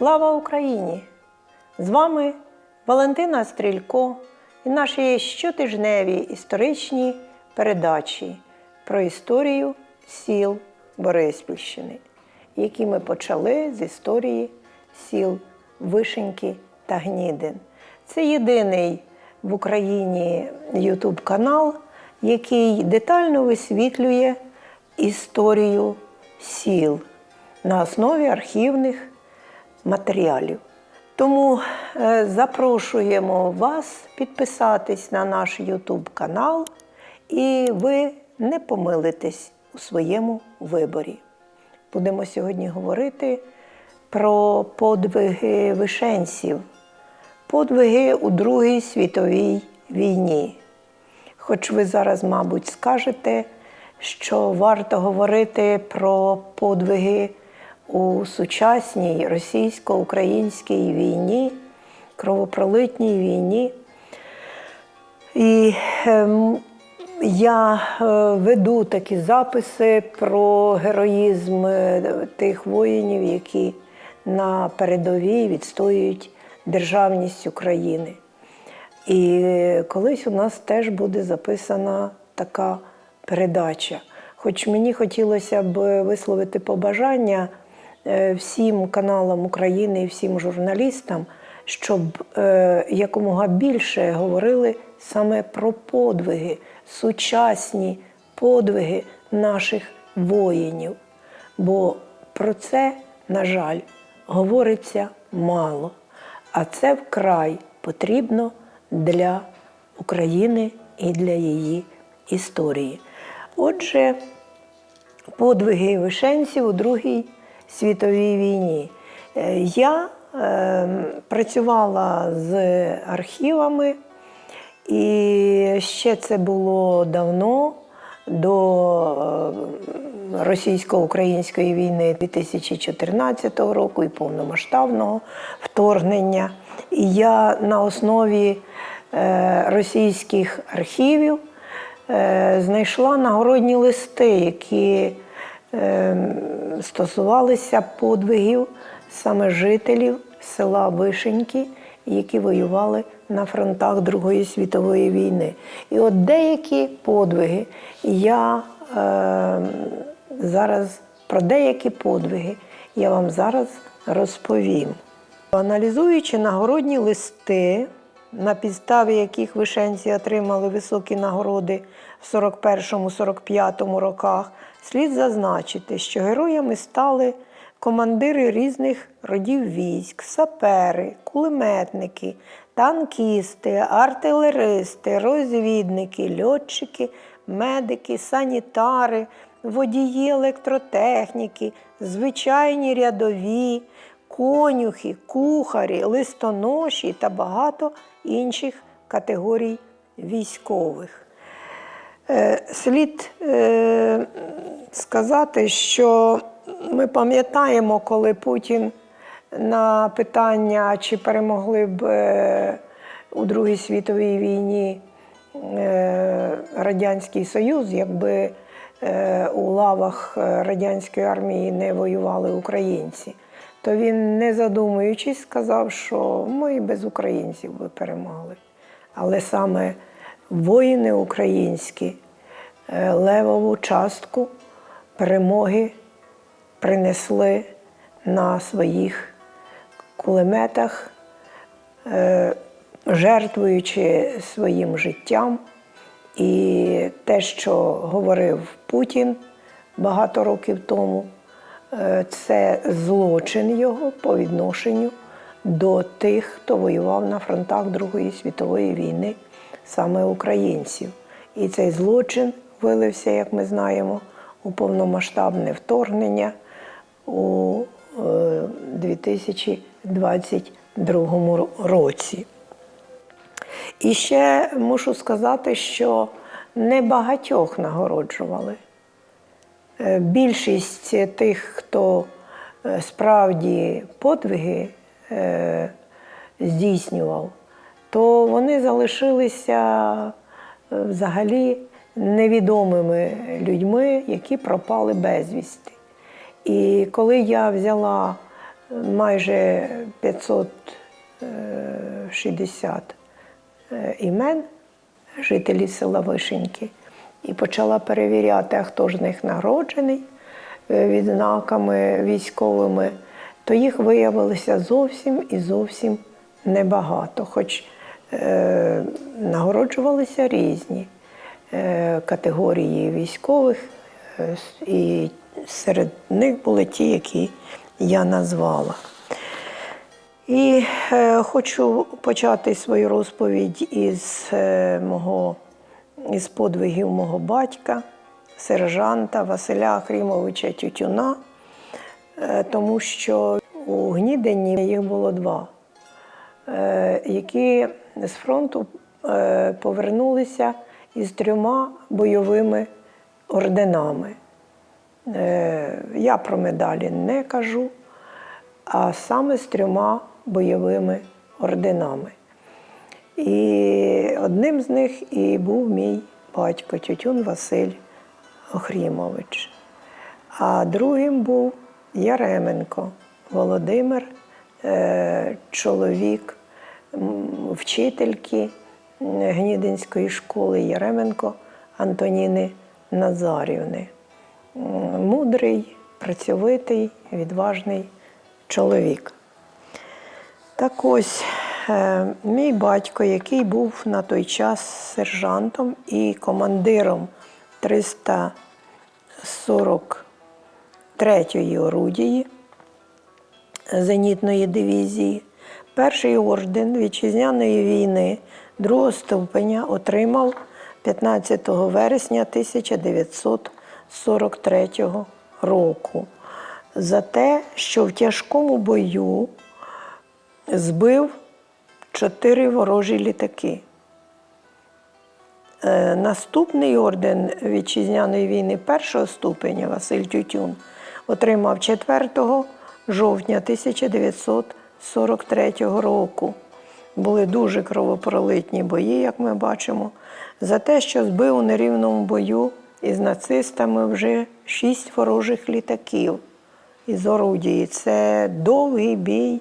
Слава Україні! З вами Валентина Стрілько і наші щотижневі історичні передачі про історію сіл Бориспільщини, які ми почали з історії сіл Вишеньки та Гнідин. Це єдиний в Україні YouTube канал, який детально висвітлює історію сіл на основі архівних матеріалів. Тому е, запрошуємо вас підписатись на наш YouTube канал, і ви не помилитесь у своєму виборі. Будемо сьогодні говорити про подвиги вишенців, подвиги у Другій світовій війні. Хоч ви зараз, мабуть, скажете, що варто говорити про подвиги у сучасній російсько-українській війні, кровопролитній війні. І ем, я е, веду такі записи про героїзм е, тих воїнів, які на передовій відстоюють державність України. І колись у нас теж буде записана така передача. Хоч мені хотілося б висловити побажання всім каналам України і всім журналістам, щоб е, якомога більше говорили саме про подвиги, сучасні подвиги наших воїнів. Бо про це, на жаль, говориться мало. А це вкрай потрібно для України і для її історії. Отже, подвиги вишенців у Другій світовій війні. Е, Я е, працювала з архівами, і ще це було давно, до е, російсько-української війни 2014 року і повномасштабного вторгнення. І я на основі російських архівів знайшла нагородні листи, які стосувалися подвигів саме жителів села Вишеньки, які воювали на фронтах Другої світової війни. І от деякі подвиги я е, зараз про деякі подвиги я вам зараз розповім. Аналізуючи нагородні листи, на підставі яких вишенці отримали високі нагороди в 41-45 роках, слід зазначити, що героями стали командири різних родів військ, сапери, кулеметники, танкісти, артилеристи, розвідники, льотчики, медики, санітари, водії електротехніки, звичайні рядові, конюхи, кухарі, листоноші та багато інших категорій військових. Е, Слід е, сказати, що ми пам'ятаємо, коли Путін на питання, чи перемогли б е, у Другій світовій війні Радянський Союз, якби у лавах радянської армії не воювали українці, то він, не задумуючись, сказав, що ми і без українців би перемогли. Але саме воїни українські е, левову частку перемоги принесли на своїх кулеметах, е, жертвуючи своїм життям. І те, що говорив Путін багато років тому, це злочин його по відношенню до тих, хто воював на фронтах Другої світової війни, саме українців. І цей злочин вилився, як ми знаємо, у повномасштабне вторгнення у е, 2022 році. І ще мушу сказати, що небагатьох нагороджували. Е, Більшість тих, хто е, справді подвиги е, здійснював, то вони залишилися взагалі невідомими людьми, які пропали безвісти. І коли я взяла майже 560 е, імен жителів села Вишеньки і почала перевіряти, а хто ж з них нагороджений е, відзнаками військовими, то їх виявилося зовсім і зовсім небагато. Хоч е, нагороджувалися різні е, категорії військових, е, і серед них були ті, які я назвала. І е, хочу почати свою розповідь із е, мого із подвигів мого батька, сержанта Василя Ахрімовича Тютюна, е, тому що у Гнідині їх було два, е, які з фронту е, повернулися із трьома бойовими орденами. Я про медалі не кажу, а саме з трьома бойовими орденами. І одним з них і був мій батько Тютюн Василь Охрімович. А другим був Яременко Володимир, е, чоловік вчительки Гнідинської школи Яременко Антоніни Назарівни. Мудрий, працьовитий, відважний чоловік. Так ось, мій батько, який був на той час сержантом і командиром 343-ї орудії зенітної дивізії, перший орден вітчизняної війни другого ступеня отримав 15 вересня 1943 року. За те, що в тяжкому бою збив чотири ворожі літаки. Е, Наступний орден вітчизняної війни першого ступеня Василь Тютюн отримав 4 жовтня 1943 року. Були дуже кровопролитні бої, як ми бачимо, за те, що збив у нерівному бою із нацистами вже шість ворожих літаків із орудії. Це довгий бій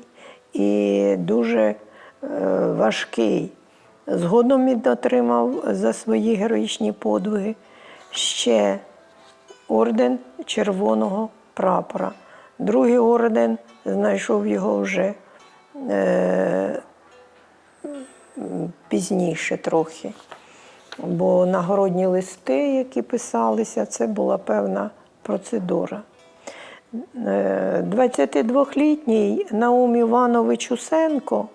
і дуже важкий. Згодом він отримав за свої героїчні подвиги ще орден Червоного прапора. Другий орден знайшов його вже е, пізніше трохи. Бо нагородні листи, які писалися, це була певна процедура. Е, 22-літній Наум Іванович Усенко,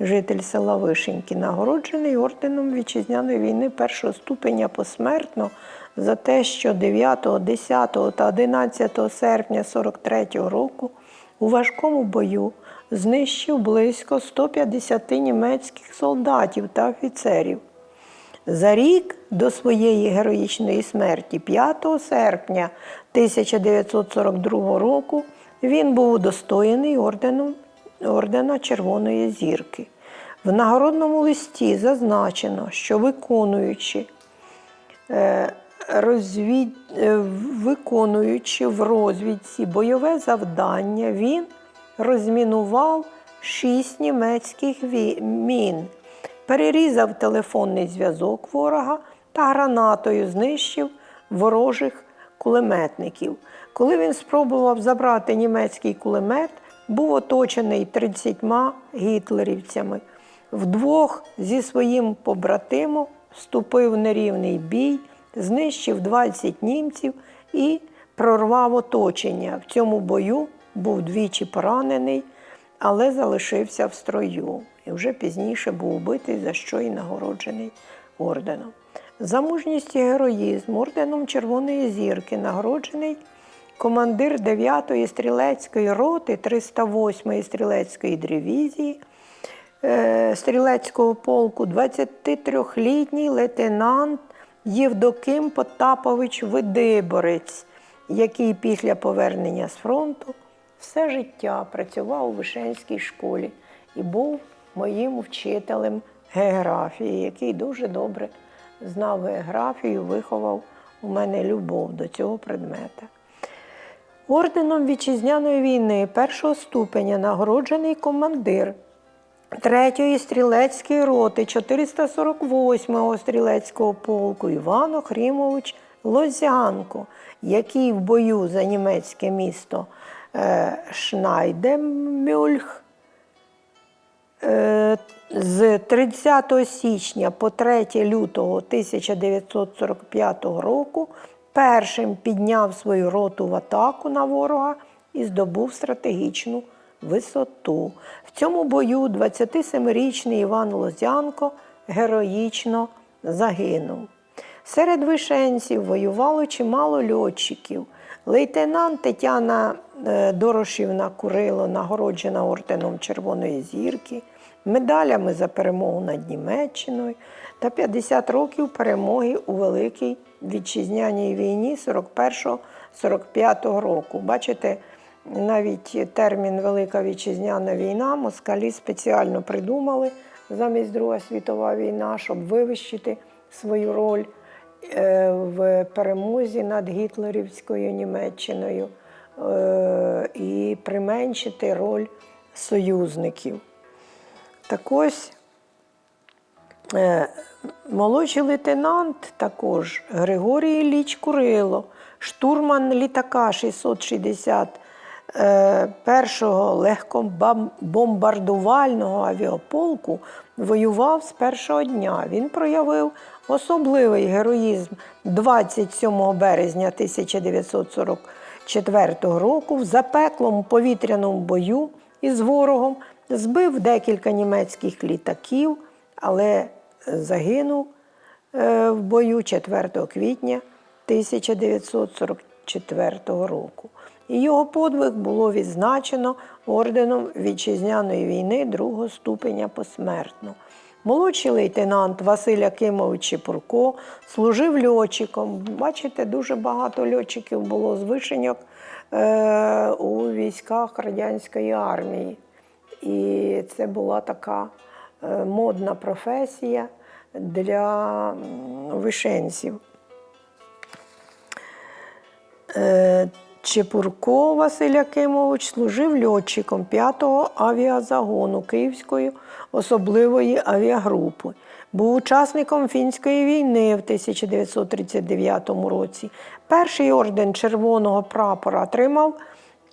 житель села Вишеньки, нагороджений орденом вітчизняної війни першого ступеня посмертно за те, що 9, 10 та 11 серпня 43-го року у важкому бою знищив близько 150 німецьких солдатів та офіцерів. За рік до своєї героїчної смерті, 5 серпня 1942 року, він був удостоєний орденом, ордена Червоної зірки. В нагородному листі зазначено, що виконуючи, е, розвід... е, виконуючи в розвідці бойове завдання, він розмінував шість німецьких мін перерізав телефонний зв'язок ворога та гранатою знищив ворожих кулеметників. Коли він спробував забрати німецький кулемет, був оточений 30 гітлерівцями. Вдвох зі своїм побратимом вступив в нерівний бій, знищив 20 німців і прорвав оточення. В цьому бою був двічі поранений, але залишився в строю. І вже пізніше був убитий, за що і нагороджений орденом. За мужність і героїзм орденом Червоної зірки нагороджений командир 9-ї стрілецької роти 308-ї стрілецької дивізії е, стрілецького полку 23-літній лейтенант Євдоким Потапович Видиборець, який після повернення з фронту все життя працював у Вишенській школі і був моїм вчителем географії, який дуже добре знав географію, виховав у мене любов до цього предмета. Орденом Вітчизняної війни першого ступеня нагороджений командир. 3-ї стрілецької роти 448-го стрілецького полку Іван Охрімович Лозянко, який в бою за німецьке місто е, Шнайдемюльх Е, з 30 січня по 3 лютого 1945 року першим підняв свою роту в атаку на ворога і здобув стратегічну висоту. В цьому бою 27-річний Іван Лозянко героїчно загинув. Серед вишенців воювало чимало льотчиків. Лейтенант Тетяна е, Дорошівна Курило нагороджена орденом Червоної зірки, медалями за перемогу над Німеччиною та 50 років перемоги у Великій Вітчизняній війні 41-45 року. Бачите, навіть термін Велика Вітчизняна війна москалі спеціально придумали замість Друга світова війна, щоб вивищити свою роль е, в перемозі над гітлерівською Німеччиною е, і применшити роль союзників. Так ось е, молодший лейтенант також Григорій Ілліч Курило, штурман літака 660 е, легкобомбардувального авіаполку воював з першого дня. Він проявив особливий героїзм 27 березня 1944 року в запеклому повітряному бою із ворогом, збив декілька німецьких літаків, але загинув е, в бою 4 квітня 1944 року. І його подвиг було відзначено орденом Вітчизняної війни другого ступеня посмертно. Молодший лейтенант Василь Якимович Чепурко служив льотчиком. Бачите, дуже багато льотчиків було з вишеньок е, у військах радянської армії. І це була така е, модна професія для вишенців. Е, Чепурко Василь Якимович служив льотчиком 5-го авіазагону Київської особливої авіагрупи. Був учасником фінської війни в 1939 році. Перший орден Червоного прапора отримав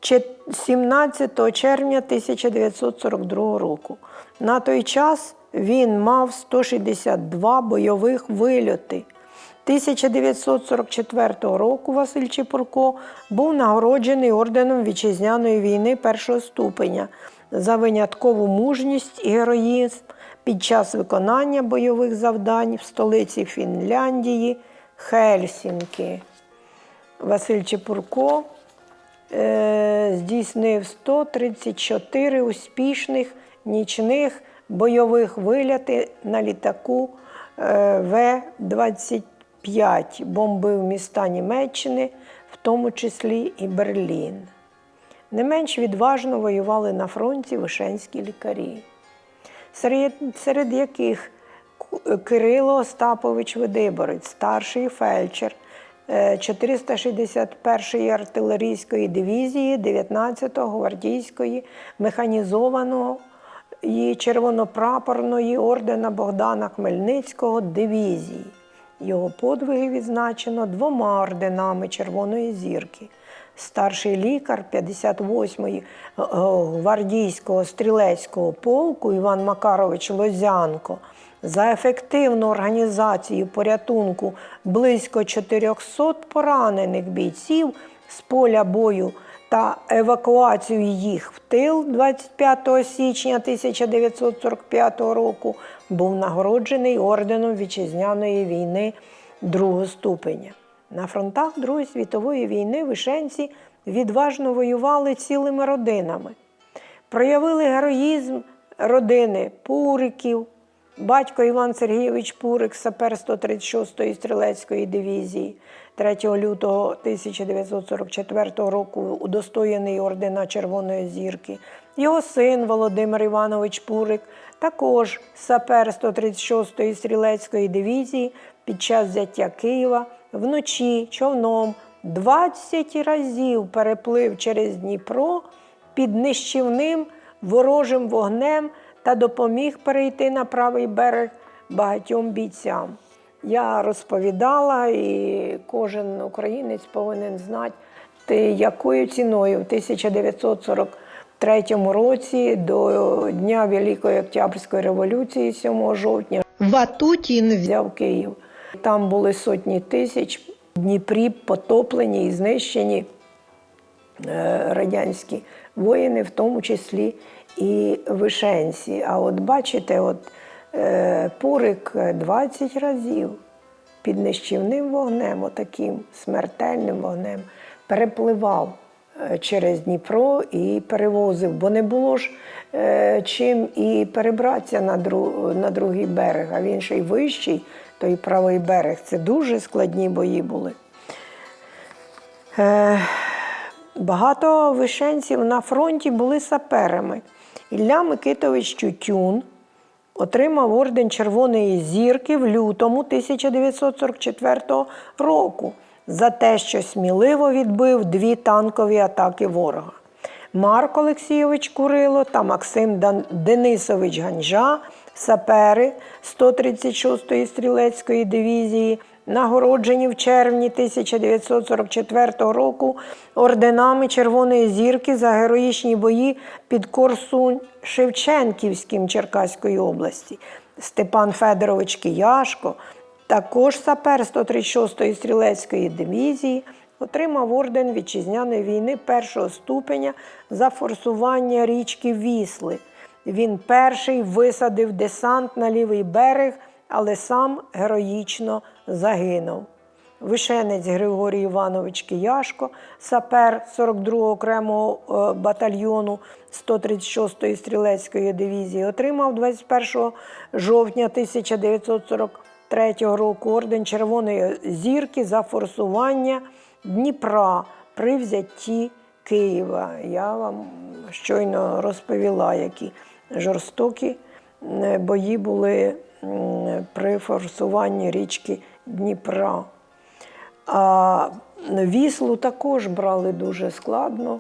17 червня 1942 року. На той час він мав 162 бойових вильоти. 1944 року Василь Чепурко був нагороджений орденом Вітчизняної війни першого ступеня за виняткову мужність і героїзм під час виконання бойових завдань в столиці Фінляндії Хельсінки. Василь Чепурко здійснив 134 успішних нічних бойових виляти на літаку е, В-25, бомбив міста Німеччини, в тому числі і Берлін. Не менш відважно воювали на фронті вишенські лікарі, серед, серед яких Кирило Остапович Видиборець, старший фельдшер е, 461-ї артилерійської дивізії 19-го гвардійської механізованого і червонопрапорної ордена Богдана Хмельницького дивізії. Його подвиги відзначено двома орденами Червоної зірки. Старший лікар 58-ї е, гвардійського стрілецького полку Іван Макарович Лозянко за ефективну організацію порятунку близько 400 поранених бійців з поля бою та евакуацію їх в тил 25 січня 1945 року був нагороджений орденом Вітчизняної війни другого ступеня. На фронтах Другої світової війни вишенці відважно воювали цілими родинами. Проявили героїзм родини Пуриків, батько Іван Сергійович Пурик, сапер 136-ї стрілецької дивізії, 3 лютого 1944 року удостоєний ордена Червоної зірки. Його син Володимир Іванович Пурик, також сапер 136-ї стрілецької дивізії під час взяття Києва вночі човном 20 разів переплив через Дніпро під нищівним ворожим вогнем та допоміг перейти на правий берег багатьом бійцям. Я розповідала, і кожен українець повинен знати, ти якою ціною в 1943 році до Дня Великої Октябрьської революції, 7 жовтня, Ватутін взяв Київ. Там були сотні тисяч в Дніпрі потоплені і знищені е, радянські воїни, в тому числі і вишенці. А от бачите, от е, Пурик 20 разів під нищівним вогнем, отаким смертельним вогнем, перепливав е, через Дніпро і перевозив, бо не було ж е, чим і перебратися на, дру, на другий берег, а він ще й вищий, той правий берег. Це дуже складні бої були. Е, Багато вишенців на фронті були саперами. Ілля Микитович Тютюн отримав орден Червоної зірки в лютому 1944 року за те, що сміливо відбив дві танкові атаки ворога. Марк Олексійович Курило та Максим Дан- Денисович Ганжа, сапери 136-ї стрілецької дивізії, нагороджені в червні 1944 року орденами Червоної зірки за героїчні бої під Корсунь Шевченківським Черкаської області. Степан Федорович Кияшко, також сапер 136-ї стрілецької дивізії, отримав орден вітчизняної війни першого ступеня за форсування річки Вісли. Він перший висадив десант на лівий берег, але сам героїчно загинув. Вишенець Григорій Іванович Кияшко, сапер 42-го окремого е, батальйону 136-ї стрілецької дивізії, отримав 21 жовтня 1943 року орден Червоної зірки за форсування Дніпра при взятті Києва. Я вам щойно розповіла, які жорстокі е, бої були при форсуванні річки Дніпра. А віслу також брали дуже складно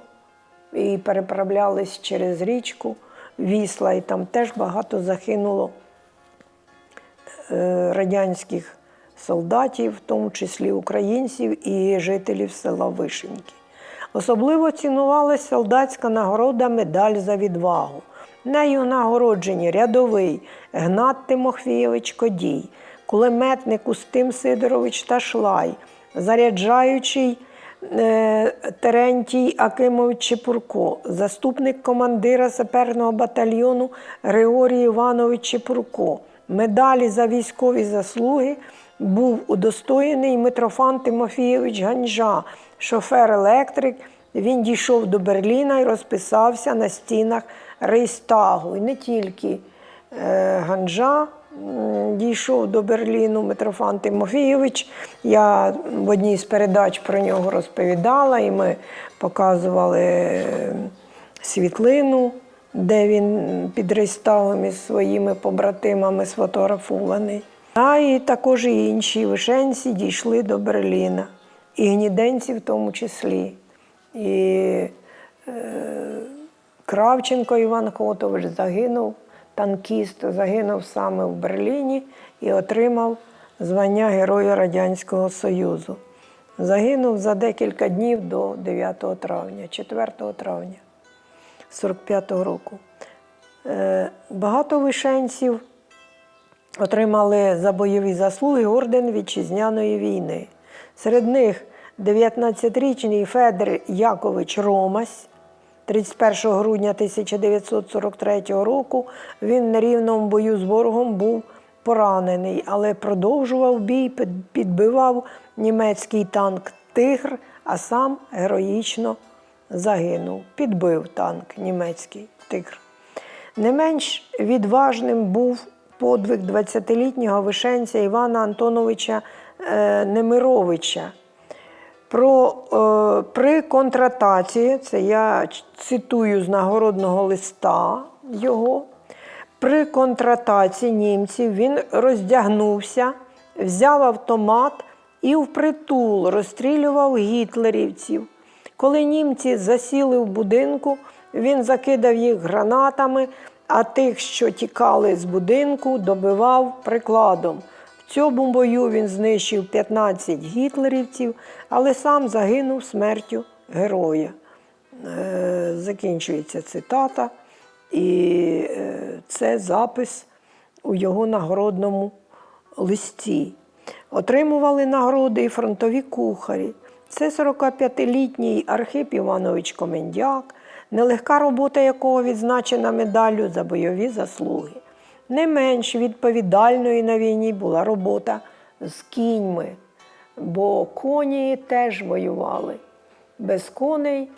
і переправлялись через річку Вісла, і там теж багато загинуло е, радянських солдатів, в тому числі українців і жителів села Вишеньки. Особливо цінувалась солдатська нагорода медаль за відвагу. Нею нагороджені рядовий Гнат Тимофійович Кодій, кулеметник Устим Сидорович Ташлай, заряджаючий е, Терентій Акимович Чепурко, заступник командира саперного батальйону Григорій Іванович Чепурко. Медалі за військові заслуги був удостоєний Митрофан Тимофійович Ганжа, шофер-електрик. Він дійшов до Берліна і розписався на стінах Рейстагу. І не тільки е, Ганжа дійшов до Берліну Митрофан Тимофійович. Я в одній з передач про нього розповідала, і ми показували е, світлину, де він під Рейстагом із своїми побратимами сфотографований. А і також і інші вишенці дійшли до Берліна, і гніденці в тому числі. І Кравченко Іван Котович загинув, танкіст, загинув саме в Берліні і отримав звання Героя Радянського Союзу. Загинув за декілька днів до 9 травня, 4 травня 45-го року. Е, Багато вишенців отримали за бойові заслуги орден вітчизняної війни. Серед них 19-річний Федір Якович Ромась. 31 грудня 1943 року він в нерівному бою з ворогом був поранений, але продовжував бій, підбивав німецький танк Тигр, а сам героїчно загинув. Підбив танк німецький Тигр. Не менш відважним був подвиг 20-літнього вишенця Івана Антоновича е, Немировича. Про, е, при контратації, це я цитую з нагородного листа його. При контратації німців він роздягнувся, взяв автомат і впритул розстрілював гітлерівців. Коли німці засіли в будинку, він закидав їх гранатами, а тих, що тікали з будинку, добивав прикладом. Цьому бою він знищив 15 гітлерівців, але сам загинув смертю героя. Е, Закінчується цитата, і е, це запис у його нагородному листі. Отримували нагороди і фронтові кухарі. Це 45-літній Архип Іванович Комендяк, нелегка робота якого відзначена медаллю за бойові заслуги. Не менш відповідальною на війні була робота з кіньми, бо коні теж воювали. Без коней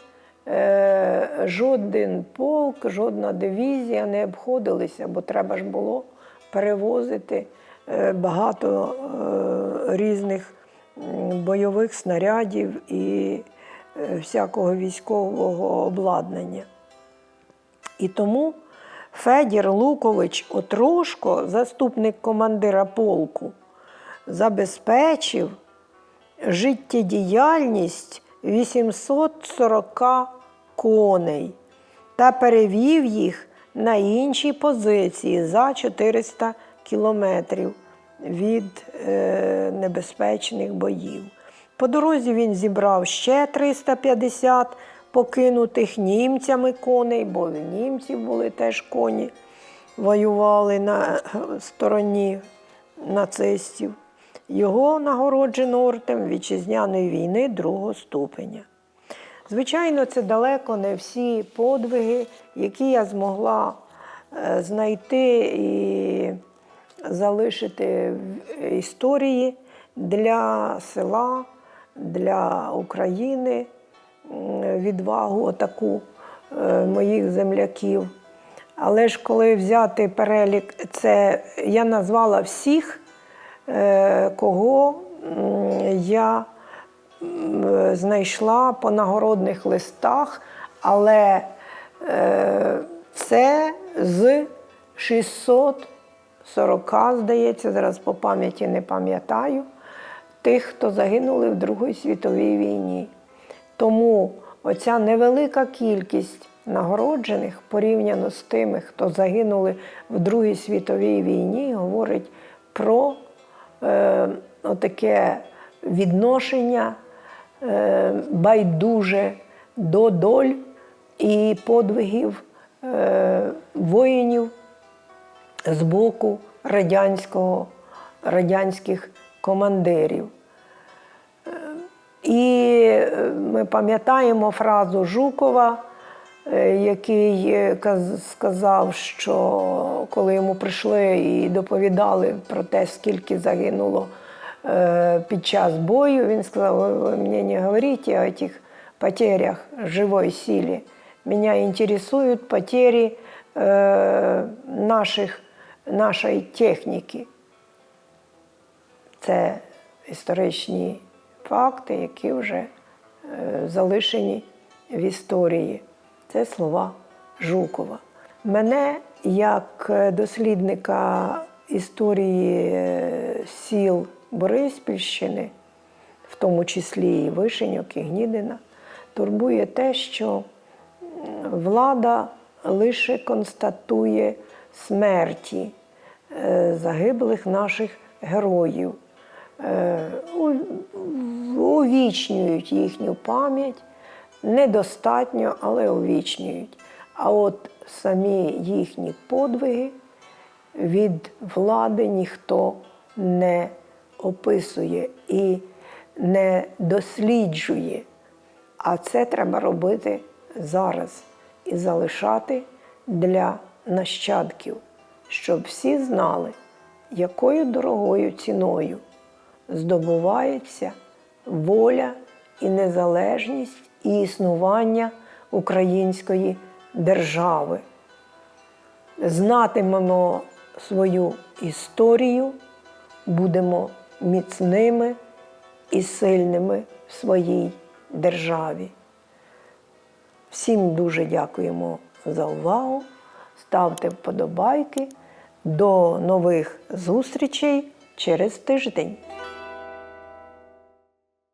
е, жоден полк, жодна дивізія не обходилися, бо треба ж було перевозити е, багато е, різних бойових снарядів і е, всякого військового обладнання. І тому Федір Лукович Отрошко, заступник командира полку, забезпечив життєдіяльність 840 коней та перевів їх на інші позиції за 400 кілометрів від е, небезпечних боїв. По дорозі він зібрав ще 350 покинутих німцями коней, бо в німців були теж коні, воювали на стороні нацистів. Його нагороджено ордем вітчизняної війни другого ступеня. Звичайно, це далеко не всі подвиги, які я змогла е, знайти і залишити в історії для села, для України відвагу таку е, моїх земляків. Але ж коли взяти перелік, це я назвала всіх, е, кого я знайшла по нагородних листах, але це з 640, здається, зараз по пам'яті не пам'ятаю, тих, хто загинули в Другій світовій війні. Тому оця невелика кількість нагороджених порівняно з тими, хто загинули в Другій світовій війні, говорить про е, отаке відношення е, байдуже до доль і подвигів е, воїнів з боку радянського, радянських командирів. І е, ми пам'ятаємо фразу Жукова, е, який е, сказав, що коли йому прийшли і доповідали про те, скільки загинуло під час бою, він сказав: ви, мені не говоріть о цих потерях живої силі. Мене інтересують потери наших, нашої техніки. Це історичні факти, які вже е, залишені в історії. Це слова Жукова. Мене, як е, дослідника історії е, сіл Бориспільщини, в тому числі і Вишеньок, і Гнідина, турбує те, що влада лише констатує смерті загиблих наших героїв, увічнюють їхню пам'ять, недостатньо, але увічнюють. А от самі їхні подвиги від влади ніхто не описує і не досліджує. А це треба робити зараз і залишати для нащадків, щоб всі знали, якою дорогою ціною здобувається воля і незалежність і існування української держави. Знатимемо свою історію, будемо міцними і сильними в своїй державі. Всім дуже дякуємо за увагу. Ставте вподобайки. До нових зустрічей через тиждень.